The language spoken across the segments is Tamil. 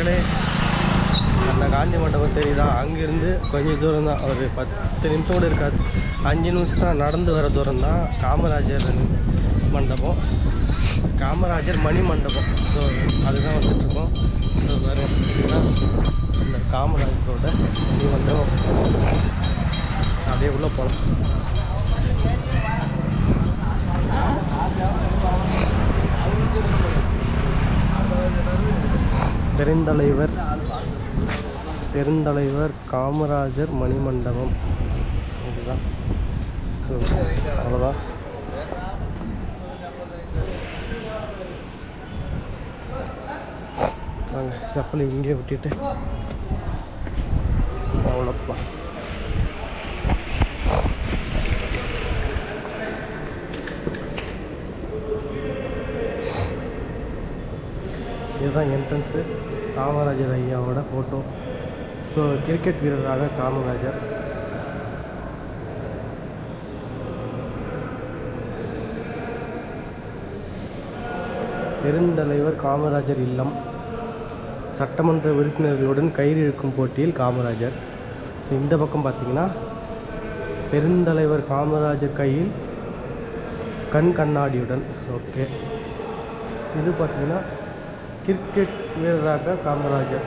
மக்களே அந்த காந்தி மண்டபம் தெரியுதா? அங்கேருந்து கொஞ்சம் தூரம் தான். ஒரு பத்து நிமிஷம் கூட இருக்காது. அஞ்சு நிமிஷம் தான் நடந்து வர தூரம் தான் காமராஜர் மண்டபம். காமராஜர் மணி மண்டபம். ஸோ அதுதான் வந்துட்டுருக்கோம் ஸோ வேறு அந்த இந்த காமராஜரோட மணி மண்டபம். அப்படியே உள்ளே போகலாம் பெருந்தலைவர் பெருந்தலைவர் காமராஜர் மணிமண்டபம். இதுதான். ஸோ அவ்வளோதான் நாங்கள் செப்பலை இங்கே விட்டுட்டு அவ்வளோப்பா இதுதான் என்ட்ரன்ஸு காமராஜர் ஐயாவோட ஃபோட்டோ ஸோ கிரிக்கெட் வீரராக காமராஜர். பெருந்தலைவர் காமராஜர் இல்லம். சட்டமன்ற உறுப்பினர்களுடன் கயிறு இழுக்கும் போட்டியில் காமராஜர். ஸோ இந்த பக்கம் பார்த்தீங்கன்னா பெருந்தலைவர் காமராஜர் கையில் கண் கண்ணாடியுடன். ஓகே இது பார்த்தீங்கன்னா கிரிக்கெட் வீரராக காமராஜர்.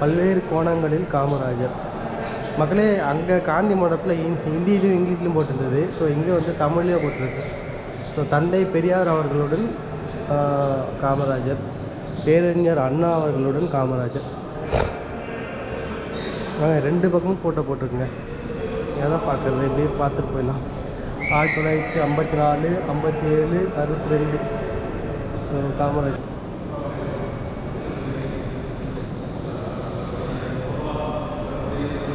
பல்வேறு கோணங்களில் காமராஜர். மக்களே அங்கே காந்தி மண்டபத்தில் ஹிந்தியிலும் இங்கிலீஷ்லையும் போட்டிருந்தது. ஸோ இங்கே வந்து தமிழ்லேயும் போட்டிருக்கு. ஸோ தந்தை பெரியார் அவர்களுடன் காமராஜர். பேரறிஞர் அண்ணா அவர்களுடன் காமராஜர். ஆ ரெண்டு பக்கமும் ஃபோட்டோ போட்டிருக்குங்க. எதை பார்க்குறது? இப்படியே பார்த்துட்டு போயிடலாம். ஆயிரத்தி தொள்ளாயிரத்தி ஐம்பத்தி நாலு ஐம்பத்தி ஏழு அறுபத்தி ரெண்டு. ஸோ காமராஜர்.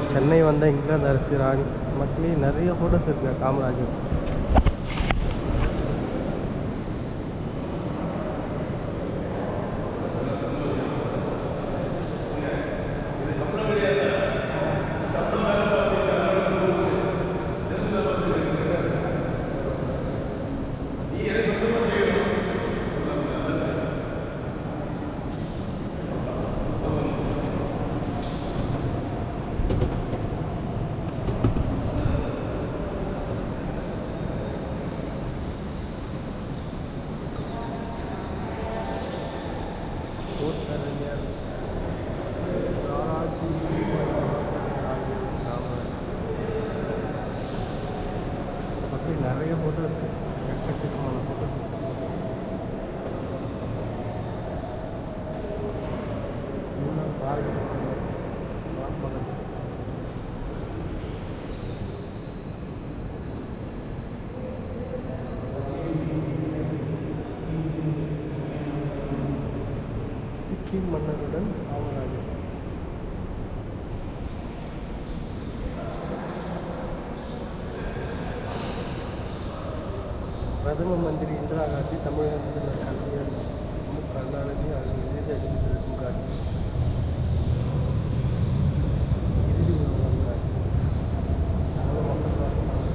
சென்னை வந்த இங்கிலாந்து அரசு ராணி மக்களே நிறைய ஃபோட்டோஸ் இருக்குது காமராஜர் கோத்தறிஞர் ராராஜி அப்படி நிறைய ஃபோட்டோ இருக்கு எக்கச்சக்கமான ஃபோட்டோ பாருங்க சிக்கிம் மன்னருடன் காமராஜர் பிரதம மந்திரி இந்திரா காந்தி தமிழக முதல்வர் கலைஞர் மு கருணாநிதி ஆகிய மீது அடித்து செலுத்தும் காட்சி இறுதி உணவகம் காட்சி அவ்வளோ மக்கள் பார்க்கணும்.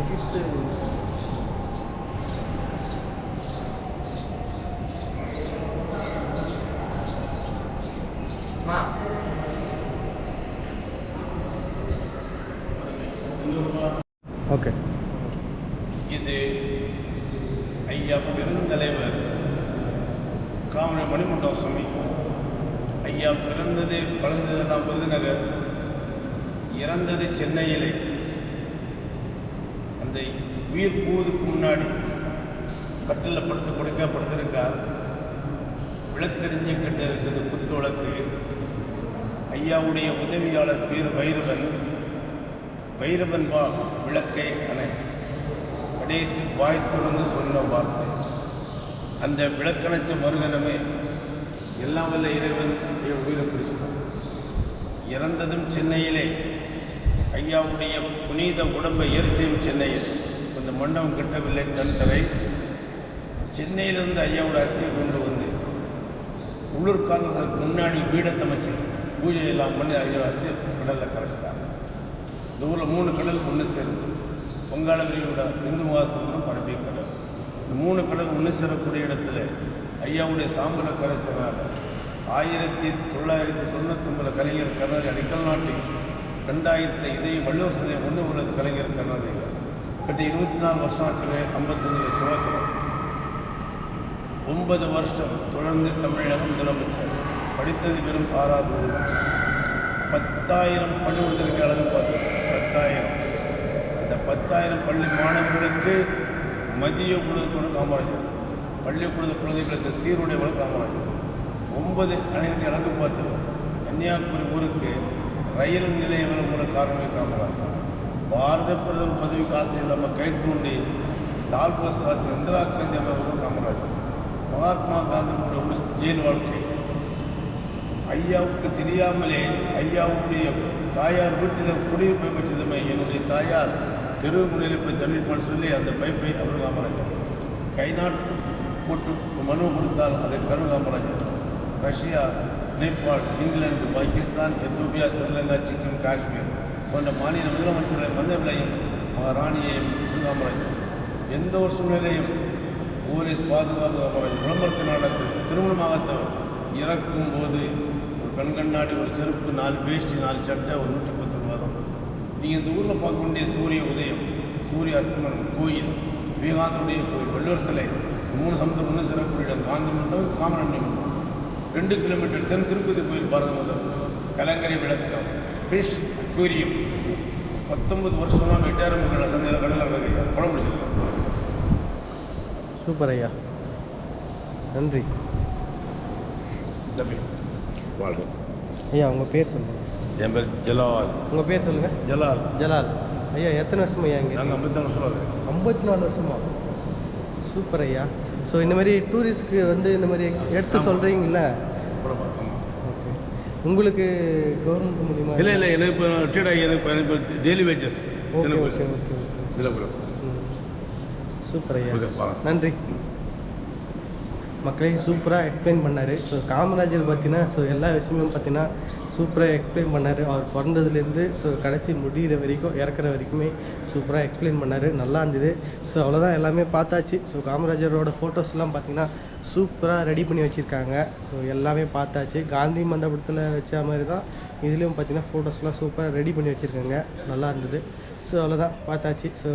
எகிப்து ஓகே இது ஐயா பெருந்தலைவர் காமராஜ் மணிமண்டபம் சுவாமி. ஐயா பிறந்தது வளர்ந்ததெல்லாம் விருதுநகர் இறந்தது சென்னையிலே. அந்த உயிர் போவதுக்கு முன்னாடி கட்டில் படுத்து கொடுக்க படுத்திருக்கார் விளக்கெறிஞ்ச கிட்ட இருக்குது குத்து விளக்கு ஐயாவுடைய உதவியாளர் பேர் வைரவன். வைரவன் வா விளக்கை அணை. கடைசி வாய் திறந்து சொன்ன வார்த்தை. அந்த விளக்கணைச்ச மறுகணமே எல்லாம் வல்ல இறைவன் என் உயிரை பிடிச்சிட்டான் இறந்ததும் சென்னையிலே. ஐயாவுடைய புனித உடம்பை எரிச்சையும் சென்னையில். அந்த மண்டபம் கட்டவில்லை தன் சென்னையிலிருந்து ஐயாவோட அஸ்தி கொண்டு வந்து உள்ளூர் காங்கிரஸ் முன்னாடி வீடை அமைச்சு பூஜை எல்லாம் பண்ணி ஐயா அஸ்தி கடலில் கரைச்சிட்டாங்க. இந்த ஊரில் மூணு கடல் ஒன்று சேர்ந்து. வங்காள விரிகுடா இந்து மகாசமுத்திரம் பரப்பிய கடல். இந்த மூணு கடல் ஒன்று சேரக்கூடிய இடத்துல ஐயாவுடைய சாம்பல கலைச்சனால் ஆயிரத்தி தொள்ளாயிரத்தி தொண்ணூத்தொம்பதில் கலைஞர் கருணாநிதி அடிக்கல் நாட்டி ரெண்டாயிரத்தில் இதே வள்ளுவர் சிலை ஒன்று உள்ளது கலைஞர் கருணாநிதி. கிட்ட இருபத்தி நாலு வருஷம் ஆச்சுங்க ஐம்பத்தஞ்சு லட்சம் வருஷம் ஒன்பது வருஷம் தொடர்ந்து தமிழக முதலமைச்சர். படித்தது வெறும் ஆறாவது. பத்தாயிரம் பள்ளிக்கூடத்திற்கு அளவு பார்த்தோம் பத்தாயிரம். அந்த பத்தாயிரம் பள்ளி மாணவர்களுக்கு மதிய குழுக்கள் காமராஜர் பள்ளிக்கூட குழந்தைகளுக்கு சீருடை வள காமராஜர் ஒன்பது அணைகளை அழகு பார்த்து கன்னியாகுமரி ஊருக்கு ரயில் நிலையம் ஒரு காரணமே காமராஜர் பாரத பிரதமர் பதவி காசு இல்லாமல் கை தூண்டி லால் பகதூர் சாஸ்திரி இந்திரா காந்தி அவர்கள் காமராஜர் மகாத்மா காந்தியினுடைய ஒரு ஜெயில் வாழ்க்கை. ஐயாவுக்கு தெரியாமலே ஐயாவுடைய தாயார் வீட்டில் குடியுரிமை பெற்றதுமே என்னுடைய தாயார் தெருவு முறையில் போய் தண்ணீர் பண்ண சொல்லி அந்த பைப்பை அவர் காமராஜர் கை நாட்டு போட்டு மனு கொடுத்தால் அதை கரு Kamarajar Russia Nepal England Pakistan Ethiopia Sri Lanka Sikkim Kashmir போன்ற மாநில முதலமைச்சர்களை வந்தவர்களையும் மகாராணியையும் காமராஜர் எந்த ஒரு சூழ்நிலையும் போலீஸ் பாதுகாப்பு காமராஜர் விளம்பரத்தை நடத்து திருமணமாகத்தவர் இறக்கும் போது ஒரு கண் கண்ணாடி ஒரு செருப்பு நாலு வேஷ்டி நாலு சட்டை ஒரு நூற்றி நீங்கள் இந்த ஊரில் பார்க்க வேண்டிய சூரிய உதயம் சூரிய அஸ்தமனம் கோயில் விவேகானந்தருடைய கோயில் வள்ளுவர் சிலை மூணு சமுத்திரம் ஒன்று சிறப்பு இடம் காந்தி மண்டபம் காமரண்ய மண்டபம். ரெண்டு கிலோமீட்டர் தென் திருப்பதி கோயில் பாரத மதம் கலங்கரை விளக்கம் ஃபிஷ் அக்வேரியம் பத்தொன்பது வருஷமாக எட்டாயிரம் மக்கள் சந்தையில் கடலில் படம் பிடிச்சிருக்கோம் சூப்பர் ஐயா. நன்றி. தம்பி வாழ்க. ஐயா உங்கள் பேர் சொல்லுங்கள் என் பேர் ஜலால். உங்கள் பேர் சொல்லுங்கள் ஜலால். ஜலால். ஐயா எத்தனை வருஷமா ஐயா இங்கே? நாங்கள் ஐம்பத்தி வருஷம் இருக்கோம் ஐம்பத்தி நாலு வருஷமா? சூப்பர் ஐயா. ஸோ இந்த மாதிரி டூரிஸ்ட்க்கு வந்து இந்த மாதிரி எடுத்து. சொல்கிறீங்களா உங்களுக்கு கவர்மெண்ட் மூலியமா? இல்லை இல்லை எனக்கு இப்போ ரிட்டையர்ட் ஆகி எனக்கு இப்போ daily wages okay okay okay தினபுரம். Super ஐயா. நன்றி. மக்களே சூப்பராக எக்ஸ்பிளைன் பண்ணார். ஸோ காமராஜர் பார்த்தீங்கன்னா ஸோ எல்லா விஷயமும் பார்த்தீங்கன்னா சூப்பராக எக்ஸ்பிளைன் பண்ணார். அவர் பிறந்ததுலேருந்து ஸோ கடைசி முடிகிற வரைக்கும் இறக்குற வரைக்குமே சூப்பராக எக்ஸ்பிளைன் பண்ணார். நல்லா இருந்தது. ஸோ அவ்வளோதான் எல்லாமே பார்த்தாச்சு. ஸோ காமராஜரோட ஃபோட்டோஸ்லாம் பார்த்தீங்கன்னா சூப்பராக ரெடி பண்ணி வச்சுருக்காங்க. ஸோ எல்லாமே பார்த்தாச்சு. காந்தி மண்டபத்தில் வச்ச மாதிரி தான் இதுலேயும் பார்த்தீங்கன்னா ஃபோட்டோஸ்லாம் சூப்பராக ரெடி பண்ணி வச்சுருக்காங்க. நல்லா இருந்தது. ஸோ அவ்வளோதான் பார்த்தாச்சு. ஸோ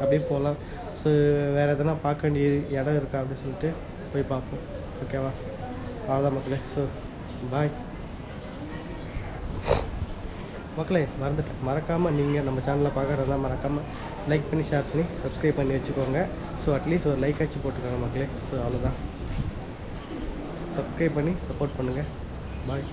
அப்படியே போகலாம் ஸோ வேறு எதனா பார்க்க வேண்டிய இடம் இருக்கா அப்படின்னு சொல்லிட்டு போய் பார்ப்போம். ஓகேவா அவ்வளோதான் மக்களே. ஸோ பாய் மக்களே மறந்துட்டேன் மறக்காமல் நீங்கள் நம்ம சேனலில் பார்க்குறதா மறக்காமல் லைக் பண்ணி ஷேர் பண்ணி சப்ஸ்கிரைப் பண்ணி வச்சுக்கோங்க. ஸோ அட்லீஸ்ட் ஒரு லைக் ஆச்சு போட்டுக்கோங்க மக்களே. ஸோ அவ்வளோதான் சப்ஸ்கிரைப் பண்ணி சப்போர்ட் பண்ணுங்கள் பாய்